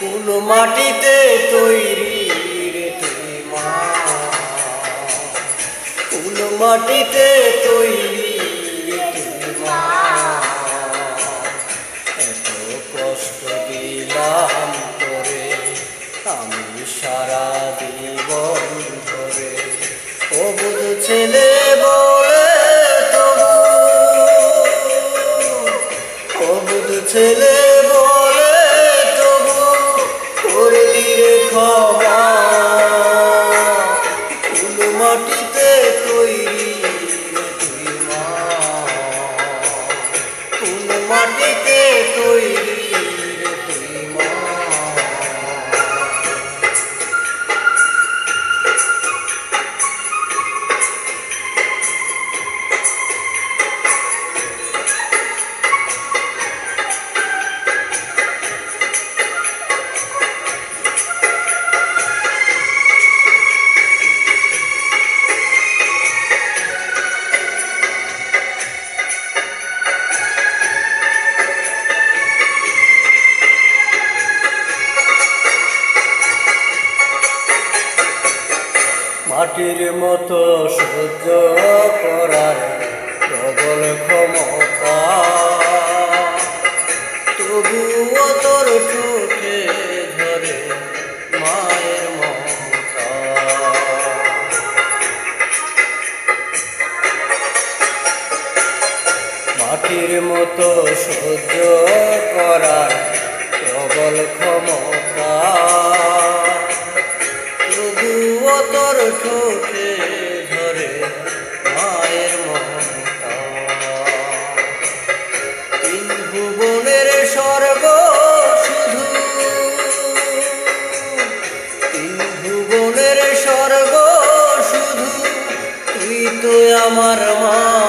কোন মাটিতে তৈরি রে তুই মা? কোন মাটিতে তৈরি রে তুই মা? এত কষ্ট দিলাম করে আমি সারা জীবন ধরে। ও বুধ ছেলে বলে তবু, ও ছেলে মাটিতে তৈরি মাটির মতো সহ্য করার প্রবল ক্ষমতা। তবুও তোর ঠোঁটে ধরে মায়ের মাটির মতো সহ্য করার প্রবল ক্ষমতা। তোর ঠোঁটে ধরে মায়ের মমতা। তিন ভুবনের স্বর্গ শুধু। তিন ভুবনের স্বর্গ শুধু। তুই তো আমার মা।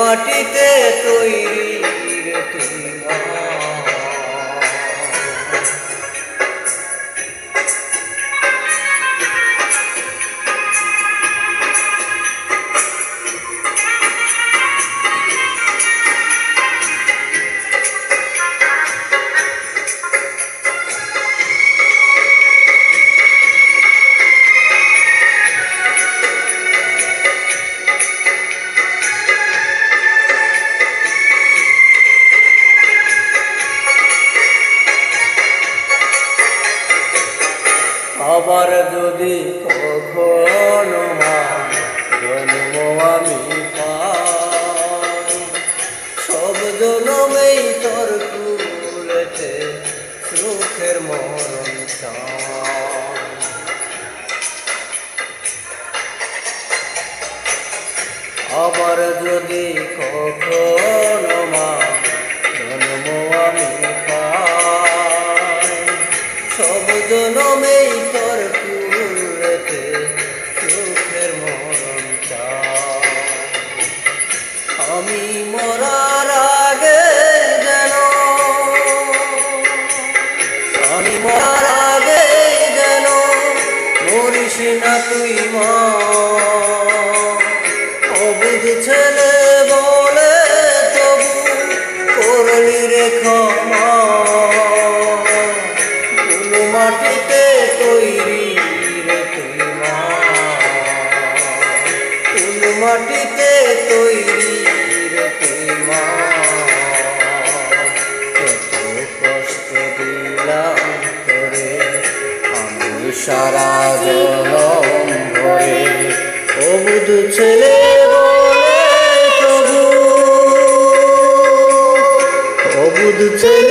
মাটিতে তৈরি আবার যদি কখনো মা জন্ম আমি সব জনমেই তোর কুলেতে সুখের মরণ আবার যদি কখনো মা জন্ম আমি সব জনমেই অবুধ ছেলে বলে তবু করলি রে ক্ষমা। মাটিতে তৈরি রে তুই মা মাটিতে তৈরি রে তুই মা কষ্ট দিলাম তোরে, আমি সারা জনম ভরে অবুধ ছেলে অবুধ ছেলে